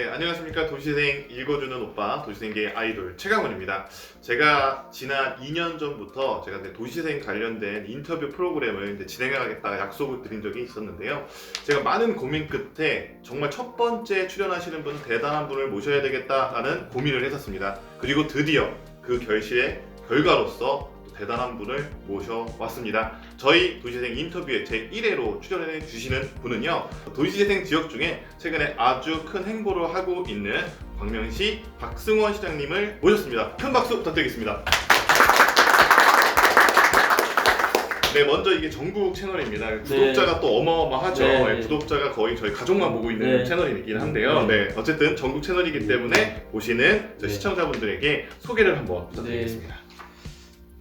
네, 안녕하십니까. 도시생 읽어주는 오빠, 도시생계 아이돌 최강원입니다. 제가 지난 2년 전부터 제가 도시생 관련된 인터뷰 프로그램을 진행하겠다 약속을 드린 적이 있었는데요. 제가 많은 고민 끝에 정말 첫 번째 출연하시는 분 대단한 분을 모셔야 되겠다라는 고민을 했었습니다. 그리고 드디어 그 결실의 결과로서 또 대단한 분을 모셔왔습니다. 저희 도시생 인터뷰에 제 1회로 출연해 주시는 분은요. 도시재생 지역 중에 최근에 아주 큰 행보를 하고 있는 광명시 박승원 시장님을 모셨습니다. 큰 박수 부탁드리겠습니다. 네, 먼저 이게 전국 채널입니다. 구독자가 또 어마어마하죠. 네, 네, 네. 구독자가 거의 저희 가족만 보고 있는 네. 채널이긴 한데요. 네. 네, 어쨌든 전국 채널이기 때문에 보시는 저 네. 시청자분들에게 소개를 한번 부탁드리겠습니다.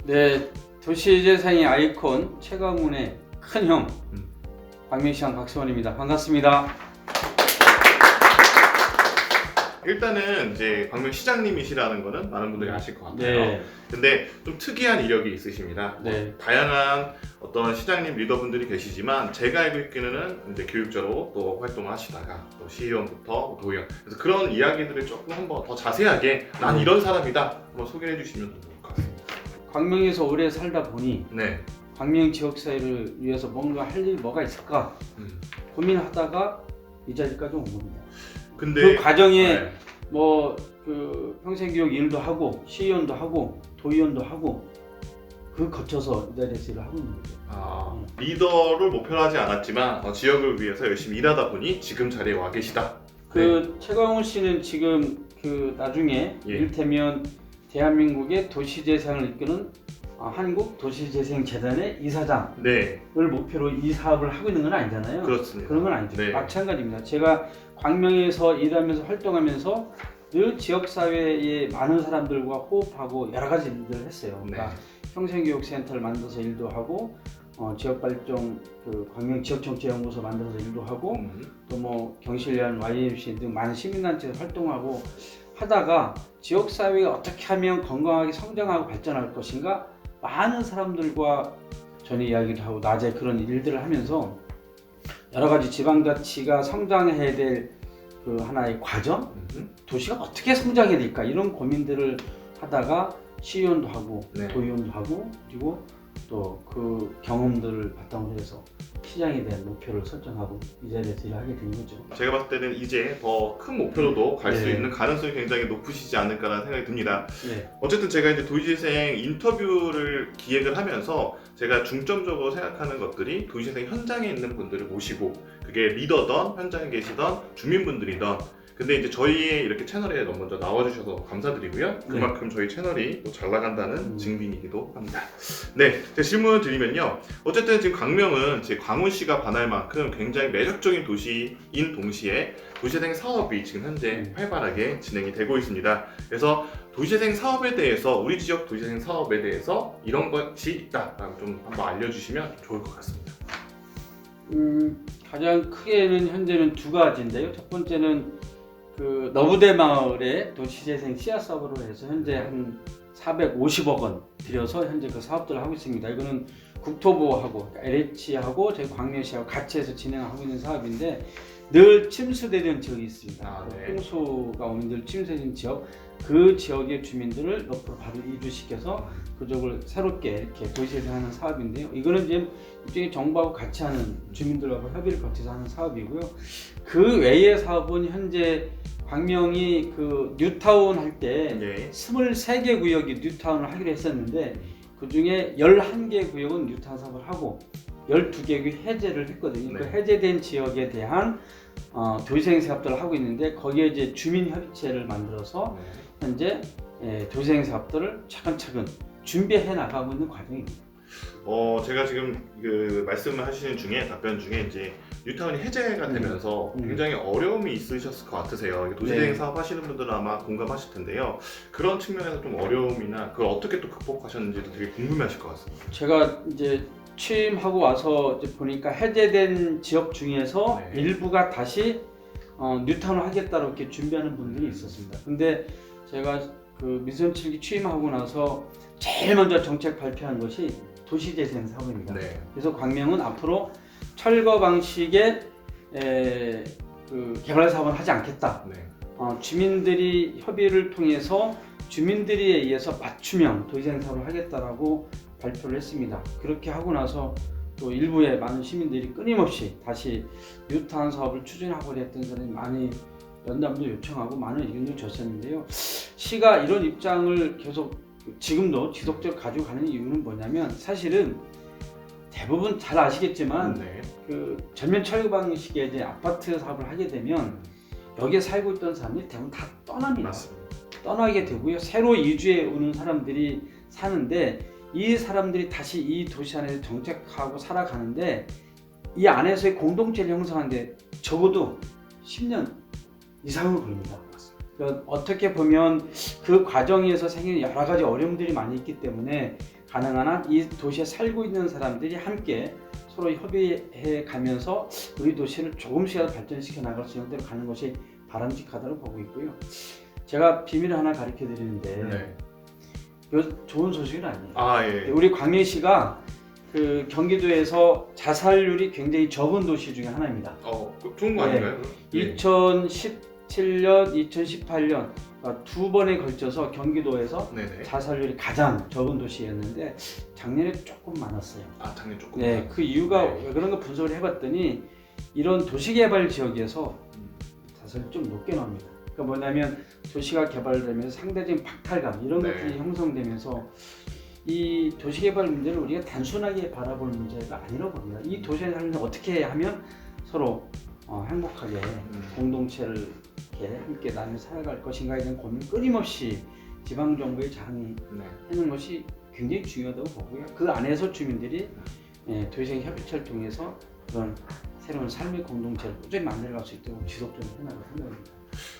네, 도시재생의 아이콘 최강훈의 큰형 음. 박명시장 박수원입니다. 반갑습니다. 일단은 이제 광명 시장님이시라는 거는 많은 분들이 아실 것 같아요. 네, 근데 좀 특이한 이력이 있으십니다. 뭐 네. 다양한 어떤 시장님 리더분들이 계시지만 제가 알고 있기는 이제 교육자로 또 활동을 하시다가 또 시의원부터 도의원 그래서 그런 이야기들을 조금 한번 더 자세하게 난 네. 이런 사람이다 한번 소개해 주시면. 광명에서 오래 살다 보니 네. 광명 지역 사회를 위해서 뭔가 할 일이 뭐가 있을까 음. 고민하다가 이 자리까지 온 겁니다. 근데 그 과정에 네. 뭐그 평생교육 일도 하고 시의원도 하고 도의원도 하고 그 거쳐서 이 자리에서 일을 하고 있는 거죠. 아, 음. 리더를 목표로 하지 않았지만 어, 지역을 위해서 열심히 일하다 보니 지금 자리에 와 계시다. 그 최광훈 씨는 지금 그 나중에 예. 이를테면 대한민국의 도시재생을 이끄는 아, 한국 도시재생재단의 이사장을 네, 목표로 이 사업을 하고 있는 건 아니잖아요. 그렇습니다. 그런 건 아니죠. 네. 마찬가지입니다. 제가 광명에서 일하면서 활동하면서 늘 지역사회의 많은 사람들과 호흡하고 여러 가지 일들을 했어요. 네. 그러니까 평생교육센터를 만들어서 일도 하고 어, 지역발전 그 광명 지역정치연구소 만들어서 일도 하고 음, 또뭐 경실련 YMC 등 많은 시민단체에서 활동하고 하다가 지역 사회가 어떻게 하면 건강하게 성장하고 발전할 것인가 많은 사람들과 전에 이야기를 하고 낮에 그런 일들을 하면서 여러 가지 지방자치가 성장해야 될 그 하나의 과정 음. 도시가 어떻게 성장해야 될까 이런 고민들을 하다가 시의원도 하고 네. 도의원도 하고 그리고 또 그 경험들을 바탕으로 해서 시장에 대한 목표를 설정하고 이 자리에서 일을 하게 된 거죠. 제가 봤을 때는 이제 더 큰 목표로도 갈 수 네. 있는 가능성이 굉장히 높으시지 않을까라는 생각이 듭니다. 네. 어쨌든 제가 이제 도시재생 인터뷰를 기획을 하면서 제가 중점적으로 생각하는 것들이 도시재생 현장에 있는 분들을 모시고 그게 리더던 현장에 계시던 주민분들이던 근데 이제 저희의 이렇게 채널에 먼저 나와주셔서 감사드리고요. 그만큼 저희 채널이 또잘 나간다는 음. 증빙이기도 합니다. 네, 제 질문을 드리면요. 어쨌든 지금 광명은 제 광운 씨가 반할 만큼 굉장히 매력적인 도시인 동시에 도시재생 사업이 지금 현재 음. 활발하게 진행이 되고 있습니다. 그래서 도시재생 사업에 대해서 우리 지역 도시재생 사업에 대해서 이런 것이 있다라고 좀 한번 알려주시면 좋을 것 같습니다. 음, 가장 크게는 현재는 두 가지인데요. 첫 번째는 그 너부대 마을에 도시재생 씨앗 사업으로 해서 현재 한 450억 원 들여서 현재 그 사업들을 하고 있습니다. 이거는 국토부하고 LH하고 저희 광명시하고 같이 해서 진행하고 있는 사업인데 늘 침수되는 지역이 있습니다. 아, 그 네. 홍수가 오면 늘 침수된 지역 그 지역의 주민들을 옆으로 바로 이주시켜서 그쪽을 새롭게 이렇게 도시재생하는 사업인데요. 이거는 지금 일종의 정부하고 같이 하는 주민들하고 협의를 거쳐서 하는 사업이고요. 그 외의 사업은 현재 광명이 그 뉴타운 할 때 네. 23개 구역이 뉴타운을 하기로 했었는데 그 중에 11개 구역은 뉴타운 사업을 하고 12개국이 해제를 했거든요. 그 네. 해제된 지역에 대한 어, 도시재생 사업들을 하고 있는데 거기에 이제 주민 협의체를 만들어서 현재 예, 도시재생 사업들을 차근차근 준비해 나가고 있는 과정입니다. 어, 제가 지금 그 말씀을 하시는 중에 답변 중에 이제 뉴타운이 해제가 음. 되면서 음. 굉장히 어려움이 있으셨을 것 같으세요. 도시재생 네. 사업 하시는 분들은 아마 공감하실 텐데요. 그런 측면에서 좀 어려움이나 그걸 어떻게 또 극복하셨는지도 되게 궁금해하실 것 같습니다. 제가 이제 취임하고 와서 이제 보니까 해제된 지역 중에서 네. 일부가 다시 어, 뉴타운을 하겠다고 이렇게 준비하는 분들이 있었습니다. 근데 제가 그 미선 7기 취임하고 나서 제일 먼저 정책 발표한 것이 도시재생 사업입니다. 네. 그래서 광명은 앞으로 철거 방식의 에, 그 개발 사업은 하지 않겠다. 네. 어, 주민들이 협의를 통해서 주민들에 의해서 맞춤형 도시재생 사업을 하겠다라고 발표를 했습니다. 그렇게 하고 나서 또 일부의 많은 시민들이 끊임없이 다시 뉴타운 사업을 추진하고 했던 사람이 많이 연담도 요청하고 많은 의견도 줬었는데요. 시가 이런 입장을 계속 지금도 지속적으로 가지고 가는 이유는 뭐냐면 사실은 대부분 잘 아시겠지만 네. 그 전면 철거 방식의 이제 아파트 사업을 하게 되면 여기에 살고 있던 사람들이 대부분 다 떠납니다. 맞습니다. 떠나게 되고요. 새로 이주해 오는 사람들이 사는데 이 사람들이 다시 이 도시 안에서 정착하고 살아가는데 이 안에서의 공동체를 형성하는데 적어도 10년 이상은 걸립니다. 그러니까 어떻게 보면 그 과정에서 생기는 여러 가지 어려움들이 많이 있기 때문에 가능한 한 이 도시에 살고 있는 사람들이 함께 서로 협의해 가면서 우리 도시를 조금씩이라도 발전시켜 나갈 수 있는 대로 가는 것이 바람직하다고 보고 있고요. 제가 비밀을 하나 가르쳐 드리는데 네. 좋은 소식은 아니에요. 아 예. 우리 광명시가 그 경기도에서 자살률이 굉장히 적은 도시 중에 하나입니다. 어 그- 좋은 거 네. 아닌가요? 예. 2017년, 2018년 그러니까 두 번에 걸쳐서 경기도에서 네네. 자살률이 가장 적은 도시였는데 작년에 조금 많았어요. 아 작년 조금. 네, 그 이유가 네. 왜 그런 거 분석을 해봤더니 이런 도시개발 지역에서 음. 자살이 좀 높게 나옵니다. 그러니까 뭐냐면 도시가 개발되면서 상대적인 박탈감 이런 네. 것들이 형성되면서 이 도시개발 문제를 우리가 단순하게 바라볼 문제가 아니라고 봅니다. 이 도시에 사는 어떻게 하면 서로 어, 행복하게 음. 공동체를 이렇게 함께 나누며 살아갈 것인가에 대한 고민 끊임없이 지방 정부의 장이 네. 하는 것이 굉장히 중요하다고 보고요. 그 안에서 주민들이 예, 도시적 협의체를 통해서 그런 새로운 삶의 공동체를 꾸준히 만들어갈 수 있도록 지속적으로 해나갈 생각입니다.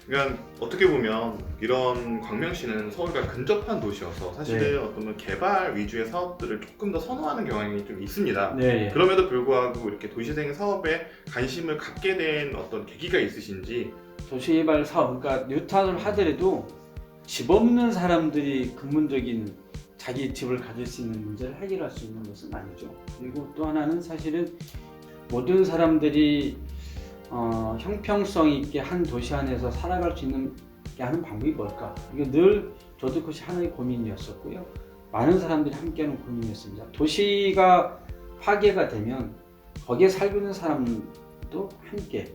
그러니까 어떻게 보면 이런 광명시는 서울과 근접한 도시여서 사실은 어떤 면 개발 위주의 사업들을 조금 더 선호하는 경향이 좀 있습니다. 네. 그럼에도 불구하고 이렇게 도시생 사업에 관심을 갖게 된 어떤 계기가 있으신지 도시개발 사업, 그러니까 뉴타운을 하더라도 집 없는 사람들이 근본적인 자기 집을 가질 수 있는 문제를 해결할 수 있는 것은 아니죠. 그리고 또 하나는 사실은 모든 사람들이 어, 형평성 있게 한 도시 안에서 살아갈 수 있는 게 하는 방법이 뭘까? 이게 늘 저도 그것이 하나의 고민이었었고요. 많은 사람들이 함께하는 고민이었습니다. 도시가 파괴가 되면 거기에 살고 있는 사람도 함께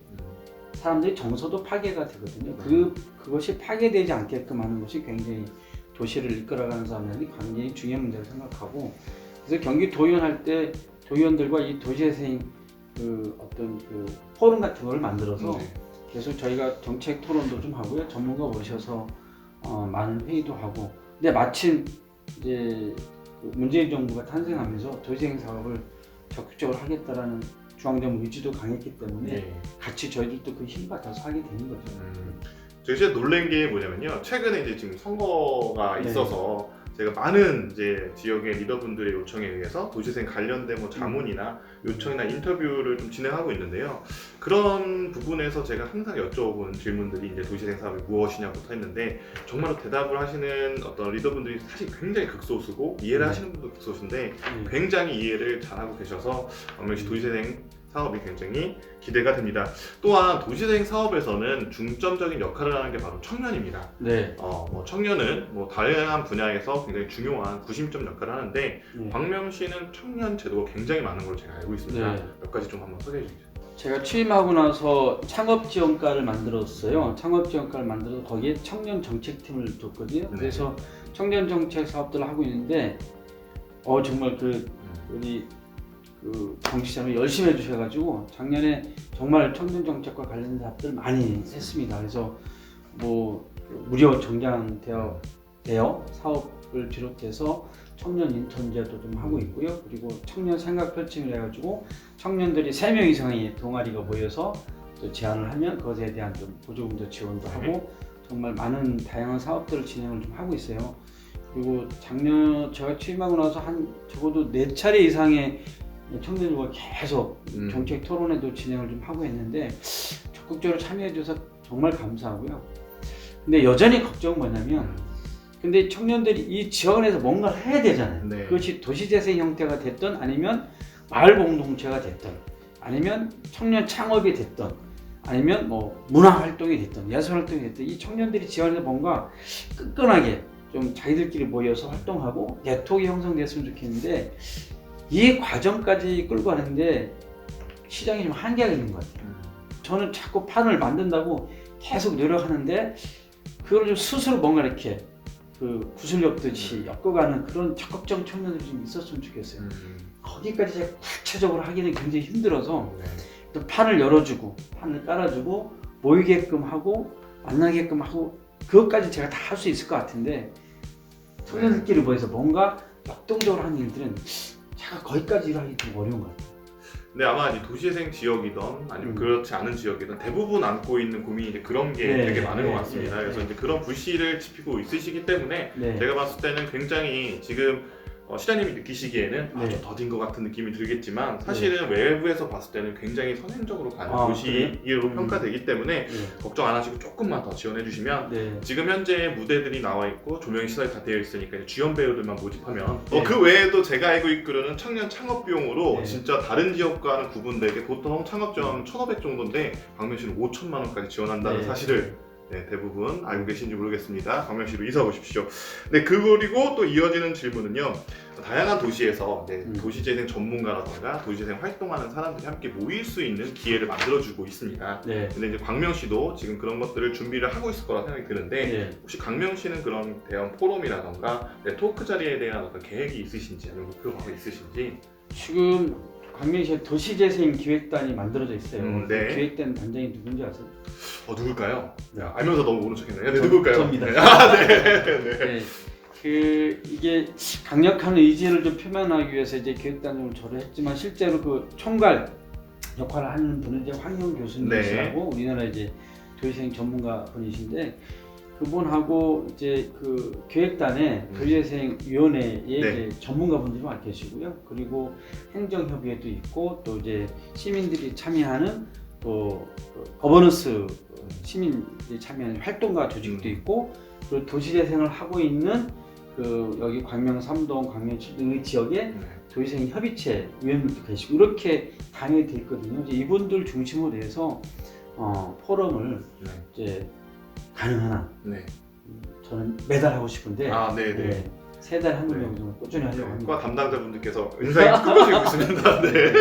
사람들이 정서도 파괴가 되거든요. 그 그것이 파괴되지 않게끔 하는 것이 굉장히 도시를 이끌어가는 사람들이 굉장히 중요한 문제라고 생각하고 그래서 경기 도의원 때 도의원들과 이 도시재생 그 어떤 그 포럼 같은 걸 만들어서 네. 계속 저희가 정책 토론도 좀 하고요. 전문가 모셔서 어, 많은 회의도 하고. 근데 마침 이제 그 문재인 정부가 탄생하면서 도시재생 사업을 적극적으로 하겠다라는 중앙정부 의지도 강했기 때문에 네. 같이 저희들도 그 힘 받아서 하게 되는 거죠. 음, 제가 진짜 놀란 게 뭐냐면요. 최근에 이제 지금 선거가 네. 있어서 제가 많은 이제 지역의 리더분들의 요청에 의해서 도시생 관련된 뭐 자문이나 요청이나 인터뷰를 좀 진행하고 있는데요. 그런 부분에서 제가 항상 여쭤본 질문들이 이제 도시생 사업이 무엇이냐부터 했는데 정말로 대답을 하시는 어떤 리더분들이 사실 굉장히 극소수고 이해를 네. 하시는 분도 극소수인데 네. 굉장히 이해를 잘하고 계셔서 엄명시 도시재생 사업이 굉장히 기대가 됩니다. 또한 도시재생 사업에서는 중점적인 역할을 하는 게 바로 청년입니다. 네. 어, 뭐 청년은 뭐 다양한 분야에서 굉장히 중요한 구심점 역할을 하는데 네. 광명시는 청년 제도가 굉장히 많은 걸로 제가 알고 있습니다. 네. 몇 가지 좀 한번 소개해 주세요. 제가 취임하고 나서 창업 지원과를 만들었어요. 창업 지원과를 만들어서 거기에 청년 정책팀을 뒀거든요. 네. 그래서 청년 정책 사업들을 하고 있는데 어 정말 그 음. 우리 그 정치자님 열심히 해주셔가지고 작년에 정말 청년 정책과 관련된 사업들 많이 했습니다. 그래서 뭐그 무료 정장 대여 대여 사업을 비롯해서 청년 인턴제도 좀 하고 있고요. 그리고 청년 생각 펼침을 해가지고 청년들이 3명 이상의 동아리가 모여서 또 제안을 하면 그것에 대한 좀 보조금도 지원도 하고 정말 많은 다양한 사업들을 진행을 좀 하고 있어요. 그리고 작년 제가 취임하고 나서 한 적어도 네 차례 이상의 청년들과 계속 음. 정책 토론회도 진행을 좀 하고 했는데 적극적으로 참여해줘서 정말 감사하고요. 근데 여전히 걱정은 뭐냐면 근데 청년들이 이 지역 안에서 뭔가를 해야 되잖아요. 네. 그것이 도시재생 형태가 됐든 아니면 마을 공동체가 됐든 아니면 청년 창업이 됐든 아니면 뭐 문화 활동이 됐든 예술 활동이 됐든 이 청년들이 지원해서 뭔가 끈끈하게 좀 자기들끼리 모여서 활동하고 네트워크 형성됐으면 좋겠는데 이 과정까지 끌고 가는데 시장이 좀 한계가 있는 것 같아요. 음. 저는 자꾸 판을 만든다고 계속 노력하는데 그걸 좀 스스로 뭔가 이렇게 그 구슬 엮듯이 엮어가는 그런 적극적 청년들이 좀 있었으면 좋겠어요. 음. 거기까지 제가 구체적으로 하기는 굉장히 힘들어서 네. 또 판을 열어주고 판을 깔아주고 모이게끔 하고 만나게끔 하고 그것까지 제가 다 할 수 있을 것 같은데 청년들끼리 모여서 뭔가 역동적으로 하는 일들은 제가 거기까지 일하기 좀 어려운 것 같아요. 근데 아마 이제 도시재생 지역이던 아니면 음. 그렇지 않은 지역이든 대부분 안고 있는 고민이 이제 그런 게 네, 되게 많은 네, 것 같습니다. 네, 그래서 네. 이제 그런 불씨를 지피고 있으시기 때문에 네. 제가 봤을 때는 굉장히 지금 어, 시장님이 느끼시기에는 아, 네. 좀 더딘 것 같은 느낌이 들겠지만 사실은 외부에서 봤을 때는 굉장히 선행적으로 가는 아, 도시로 음. 평가되기 때문에 네. 걱정 안 하시고 조금만 더 지원해 주시면 네. 지금 현재 무대들이 나와 있고 조명 시설이 다 되어 있으니까 이제 주연 배우들만 모집하면 네. 어, 그 외에도 제가 알고 있기로는 청년 창업 비용으로 네. 진짜 다른 지역과는 구분되게 보통 창업 지원 1,500 정도인데 광명시는 5천만 원까지 지원한다는 네. 사실을 네, 대부분 알고 계신지 모르겠습니다. 광명시로 이사 오십시오. 네, 그리고 또 이어지는 질문은요. 다양한 도시에서 네, 음. 도시재생 전문가라던가 도시재생 활동하는 사람들이 함께 모일 수 있는 기회를 만들어주고 있습니다. 네. 근데 이제 광명시도 지금 그런 것들을 준비를 하고 있을 거라 생각이 드는데 네. 혹시 광명시는 그런 대형 포럼이라던가 네트워크 자리에 대한 어떤 계획이 있으신지 아니면 목표가 있으신지 지금 광명시에 도시재생 기획단이 만들어져 있어요. 음, 네. 그 기획단 단장이 누군지 아세요? 어 누굴까요? 네. 야, 알면서 너무 모른 척했네요. 네, 저- 누굴까요? 저입니다. 네. 아, 네. 네. 네. 그 이게 강력한 의지를 좀 표명하기 위해서 이제 기획단을 저를 했지만 실제로 그 총괄 역할을 하는 분은 이제 황영 교수님이시라고 네. 우리나라 이제 도시재생 전문가 분이신데 그분하고 이제 그 기획단에 음. 도시재생위원회에 네. 이제 전문가분들이 와 계시고요. 그리고 행정협의회도 있고 또 이제 시민들이 참여하는 또그 거버넌스 시민들이 참여하는 활동가 조직도 음. 있고 그리고 도시재생을 하고 있는 그 여기 광명 삼동, 광명 칠등 지역에 네. 도시재생 협의체 위원들도 계시고 이렇게 단위돼 있거든요. 이제 이분들 중심으로 해서 어, 포럼을 네. 이제 가능한 한 네. 저는 매달 하고 싶은데 아, 네, 네. 네, 세 달에 한번 네. 정도 좀 꾸준히 하려고 과 합니다. 담당자분들께서 인상이 끊어지고 있습니다. 네.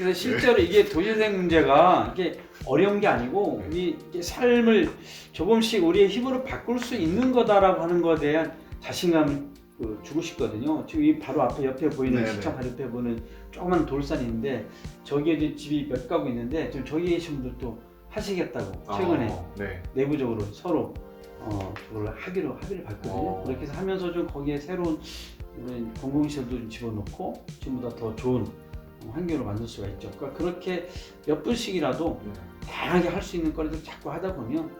해서 실제로 이게 도시재생 문제가 이게 어려운 게 아니고 네. 우리 이게 삶을 조금씩 우리의 힘으로 바꿀 수 있는 거다라고 하는 것에 대한 자신감을 그 주고 싶거든요. 지금 이 바로 앞에 옆에 보이는 네네. 시청 바로 옆에 보는 조그만 돌산이 있는데 저기에 이제 집이 몇 가구 있는데 지금 저기 계신 분들도 하시겠다고 최근에 어, 네. 내부적으로 서로 어, 그걸 하기로 합의를 봤거든요. 어. 그렇게 해서 하면서 좀 거기에 새로운 우리 공공시설도 좀 집어넣고 지금보다 더 좋은 어, 환경을 만들 수가 있죠. 그러니까 그렇게 몇 분씩이라도 네. 다양하게 할 수 있는 거리들 자꾸 하다 보면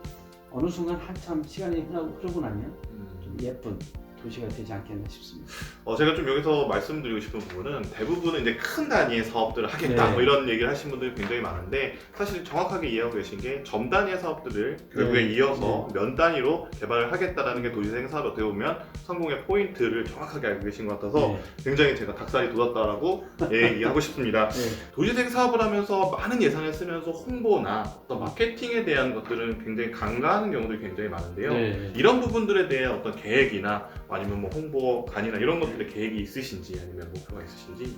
어느 순간 한참 시간이 흐르고 흐르고 나면 음. 좀 예쁜 도시가 되지 않겠나 싶습니다. 어, 제가 좀 여기서 말씀드리고 싶은 부분은 대부분은 이제 큰 단위의 사업들을 하겠다 네. 뭐 이런 얘기를 하신 분들이 굉장히 많은데 사실 정확하게 이해하고 계신 게 점 단위의 사업들을 결국에 네. 이어서 면 단위로 개발을 하겠다라는 게 도시재생 사업이 어떻게 보면 성공의 포인트를 정확하게 알고 계신 것 같아서 네. 굉장히 제가 닭살이 돋았다라고 얘기하고 싶습니다. 네. 도시재생 사업을 하면서 많은 예산을 쓰면서 홍보나 어떤 마케팅에 대한 것들은 굉장히 간과하는 경우들이 굉장히 많은데요. 네. 이런 부분들에 대한 어떤 계획이나 아니면 뭐 홍보관이나 이런 것들의 계획이 있으신지 아니면 목표가 있으신지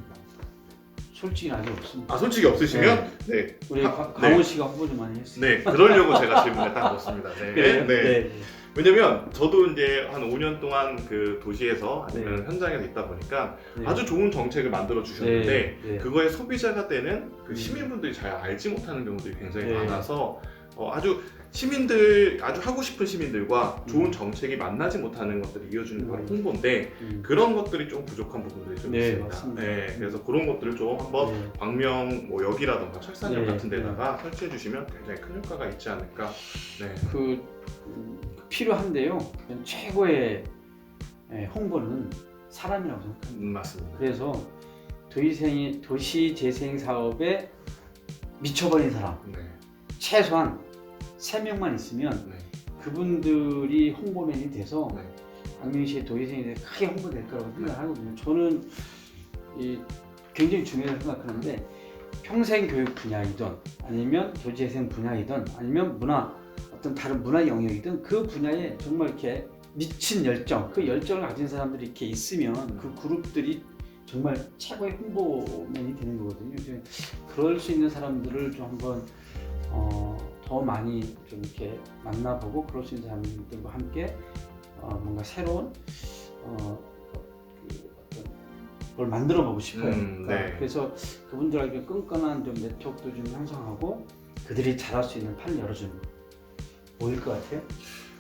솔직히 아직 없습니다. 아 솔직히 없으시면 네, 우리 아, 가- 네. 강원 씨가 홍보 좀 많이 했어요. 네 그러려고 제가 질문을 딱 넣었습니다. 네. 그래요? 네. 네. 왜냐면 저도 이제 한 5년 동안 그 도시에서 아니면 네. 현장에 있다 보니까 네. 아주 좋은 정책을 만들어 주셨는데 네. 네. 그거에 소비자가 되는 그 음. 시민분들이 잘 알지 못하는 경우들이 굉장히 네. 많아서 어, 아주 시민들 아주 하고 싶은 시민들과 좋은 음. 정책이 만나지 못하는 것들이 이어주는 바로 음. 홍보인데 음. 그런 것들이 좀 부족한 부분들이 좀 네, 있습니다. 맞습니다. 네, 그래서 그런 것들을 좀 한번 네. 광명 뭐 역이라던가 철산역 네, 같은 데다가 설치해 주시면 굉장히 큰 효과가 있지 않을까. 네. 그 음, 필요한데요. 최고의 예, 홍보는 사람이라고 생각합니다. 음, 맞습니다. 그래서 도시 재생 사업에 미쳐버린 사람 네. 최소한 세 명만 있으면 네. 그분들이 홍보맨이 돼서 네. 광명시의 도시생에 대해 크게 홍보될 거라고 생각하거든요. 저는 이 굉장히 중요하다고 생각하는데 평생 교육 분야이든 아니면 도시재생 분야이든 아니면 문화 어떤 다른 문화 영역이든 그 분야에 정말 이렇게 미친 열정 그 열정을 가진 사람들이 이렇게 있으면 그 그룹들이 정말 최고의 홍보맨이 되는 거거든요. 그럴 수 있는 사람들을 좀 한번 어, 더 많이 좀 이렇게 만나보고 그럴 수 있는 사람들과 함께 어, 뭔가 새로운 어, 그 어떤 걸 만들어 보고 싶어요. 음, 그러니까 네. 그래서 그분들에게 끈끈한 좀 네트워크도 좀 형성하고 그들이 잘할 수 있는 판을 열어주는 뭐일 것 같아요?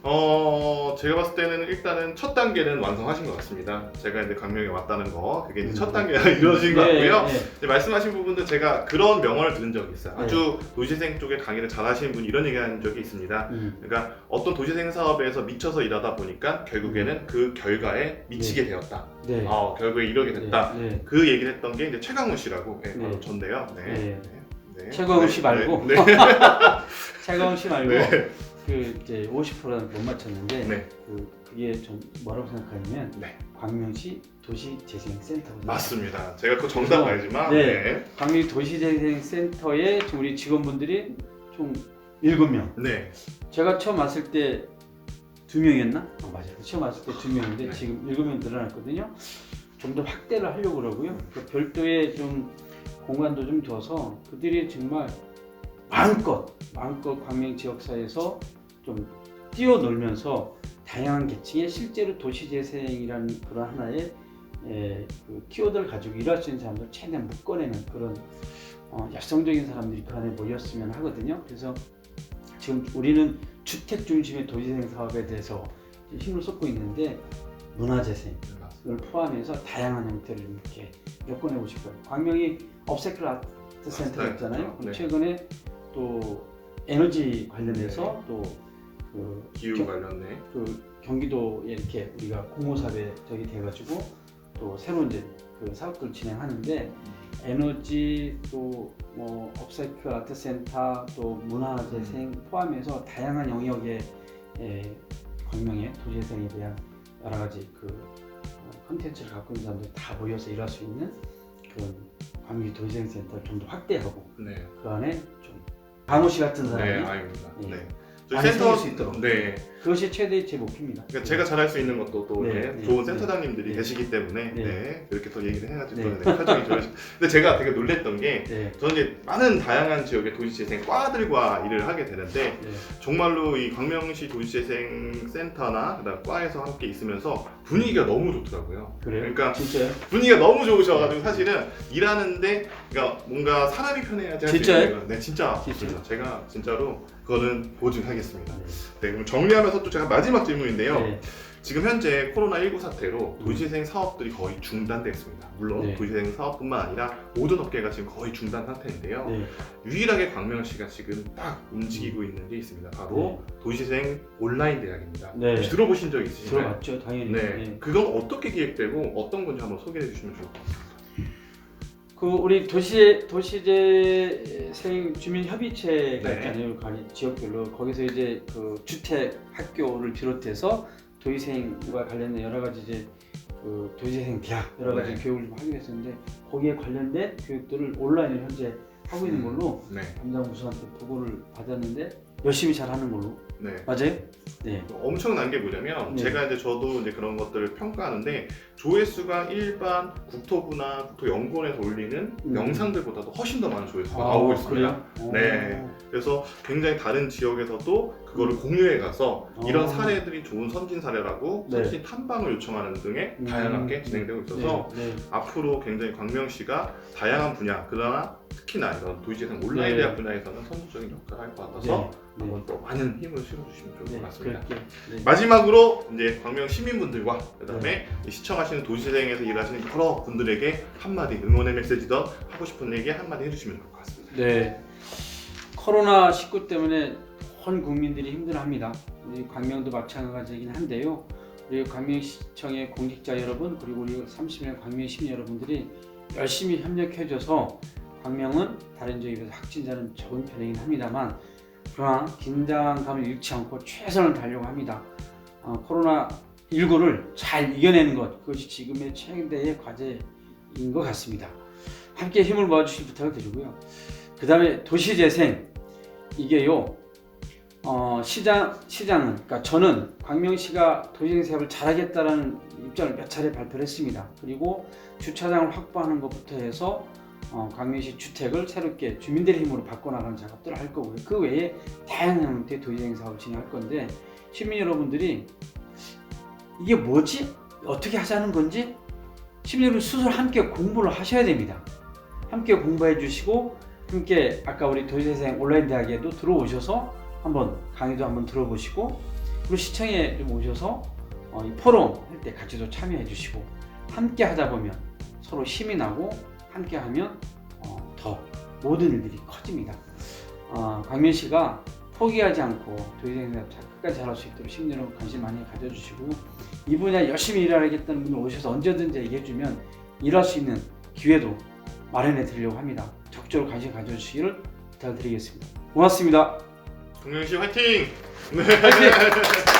어, 제가 봤을 때는 일단은 첫 단계는 완성하신 것 같습니다. 제가 이제 강명에 왔다는 거, 그게 이제 첫 음. 단계가 이루어진 것 같고요. 네, 네. 이제 말씀하신 부분도 제가 그런 명언을 들은 적이 있어요. 네. 아주 도시생 쪽에 강의를 잘 하시는 분이 이런 얘기 한 적이 있습니다. 음, 그러니까 어떤 도시생 사업에서 미쳐서 일하다 보니까 결국에는 그 결과에 미치게 되었다. 네. 어, 결국에 이러게 됐다. 네, 네. 그 얘기를 했던 게 이제 최강훈 씨라고 네, 바로 네. 전데요. 네. 네. 네. 네. 최강훈 씨 말고? 네. 네. 차가운 씨 말고 네. 그 이제 50%는 못 맞췄는데 네. 그 그게 좀 뭐라고 생각하냐면 네. 광명시 도시재생센터 맞습니다. 제가 그 정답 그래서- 알지만 네. 네. 광명 도시재생센터에 지금 우리 직원분들이 총 7명 네. 제가 처음 왔을 때두 명이었나? 어, 맞아요. 처음 왔을 때두 명인데 네. 지금 일곱 명 늘어났거든요. 좀 더 확대를 하려고 그러고요. 그 별도의 좀 공간도 좀 둬서 그들이 정말 마음껏 마음껏 광명 지역사회에서 좀 뛰어놀면서 다양한 계층의 실제로 도시재생이라는 그런 하나의 에, 그 키워드를 가지고 일할 수 있는 사람들 최대한 묶어내는 그런 어, 열성적인 사람들이 그 안에 모였으면 하거든요. 그래서 지금 우리는 주택 중심의 도시재생 사업에 대해서 힘을 쏟고 있는데 문화재생 을 포함해서 다양한 형태를 좀 이렇게 엮어내고 싶어요. 광명이 업사이클 아트 센터였잖아요. 네. 최근에 또 에너지 관련해서 또 그 기후 관련네. 그 경기도에 이렇게 우리가 공모사업에 저기 돼가지고 또 새로운 이제 그 사업들 진행하는데 에너지 또 뭐 업사이클 아트 센터 또 문화재생 포함해서 다양한 영역의 에, 광명의 도시재생에 대한 여러 가지 그 어, 컨텐츠를 갖고 있는 사람들이 다 모여서 일할 수 있는 그런 광기 도시재생센터를 좀 더 확대하고 네. 그 안에 좀 강호 씨 같은 사람이 네, 아닙니다. 네. 네. 저희 많이 센터 생길 수 있도록. 네. 그것이 최대의 제 목표입니다. 그러니까 제가 잘할 수 있는 것도 또 네, 네, 좋은 네. 센터장님들이 네. 계시기 때문에 네. 네. 이렇게 또 얘기를 해가지고 네. 네. 표정이 좋으시. 근데 제가 되게 놀랬던 게 네. 저는 이제 많은 다양한 지역의 도시재생 과들과 일을 하게 되는데 네. 정말로 이 광명시 도시재생 센터나 그다음 과에서 함께 있으면서 분위기가 너무 좋더라고요. 그래요? 그러니까 진짜요? 분위기가 너무 좋으셔가지고 사실은 일하는데 그러니까 뭔가 사람이 편해야지 할수 진짜요? 있는 거. 네 진짜 진짜요? 진짜 제가 진짜로 그거는 보증하겠습니다. 네. 네 그럼 정리하면서 또 제가 마지막 질문인데요. 네. 지금 현재 코로나19 사태로 음. 도시재생 사업들이 거의 중단됐습니다. 물론 네. 도시재생 사업뿐만 아니라 모든 업계가 지금 거의 중단 상태인데요. 네. 유일하게 광명시가 지금 딱 움직이고 있는 게 있습니다. 바로 도시재생 온라인 대학입니다. 네. 혹시 들어보신 적 있으신가요? 들어봤죠, 당연히. 네. 네. 그건 어떻게 기획되고 어떤 건지 한번 소개해 주시면 좋을 것 같아요. 그 우리 도시 도시재생 주민 협의체가 네. 있잖아요, 각 지역별로 거기서 이제 그 주택 학교를 비롯해서 도시생과 관련된 여러 가지 이제 그 도시재생 대학 여러 가지 네. 교육을 좀 하기로 했었는데 거기에 관련된 교육들을 온라인으로 현재 하고 있는 걸로 네. 담당 부서한테 보고를 받았는데 열심히 잘 하는 걸로 네. 맞아요? 네. 엄청난 게 뭐냐면 네. 제가 이제 저도 이제 그런 것들을 평가하는데 조회수가 일반 국토부나 국토연구원에서 올리는 음. 영상들보다도 훨씬 더 많은 조회수가 나오고 있습니다. 그래요? 네. 오. 그래서 굉장히 다른 지역에서도 그거를 공유해 가서 어. 이런 사례들이 좋은 선진 사례라고 네. 선진 탐방을 요청하는 등의 음. 다양하게 진행되고 있어서 네. 네. 앞으로 굉장히 광명시가 다양한 분야 그러나 특히나 이런 도시재생 온라인 네. 대학 분야에서는 선두적인 역할을 할 것 같아서 네. 한번 또 많은 힘을 실어주시면 좋을 네. 것 같습니다. 네. 마지막으로 이제 광명 시민분들과 그다음에 이 시청하시는 도시재생에서 일하시는 여러 분들에게 한마디 응원의 메시지든 하고 싶은 얘기 한마디 해주시면 좋을 것 같습니다. 네. 코로나 19 때문에 온 국민들이 힘들어합니다. 우리 광명도 마찬가지이긴 한데요. 우리 광명시청의 공직자 여러분 그리고 우리 30년 광명 시민 여러분들이 열심히 협력해줘서 광명은 다른 지역에 비해서 확진자는 적은 편이긴 합니다만 그러나 긴장감을 잃지 않고 최선을 다하려고 합니다. 어, 코로나 19를 잘 이겨내는 것 그것이 지금의 최대의 과제인 것 같습니다. 함께 힘을 모아주실 부탁을 드리고요. 그 다음에 도시재생 이게요. 어, 시장 시장은 그러니까 저는 광명시가 도시재생 사업을 잘하겠다라는 입장을 몇 차례 발표를 했습니다. 그리고 주차장을 확보하는 것부터 해서 어, 광명시 주택을 새롭게 주민들의 힘으로 바꿔나가는 작업들을 할 거고요. 그 외에 다양한 형태의 도시재생 사업을 진행할 건데 시민 여러분들이 이게 뭐지? 어떻게 하자는 건지 시민 여러분 스스로 함께 공부를 하셔야 됩니다. 함께 공부해 주시고 함께 아까 우리 도시재생 온라인 대학에도 들어오셔서 한번 강의도 한번 들어보시고 그리고 시청에 좀 오셔서 어, 이 포럼 할 때 같이도 참여해 주시고 함께 하다 보면 서로 힘이 나고 함께 하면 어, 더 모든 일들이 커집니다. 어, 광명시가 포기하지 않고 잘 끝까지 잘할 수 있도록 여러분 관심 많이 가져주시고 이 분야 열심히 일하겠다는 분이 오셔서 언제든지 얘기해주면 일할 수 있는 기회도 마련해 드리려고 합니다. 적극적으로 관심 가져주시기를 부탁드리겠습니다. 고맙습니다. 동명시 화이팅! 화이팅!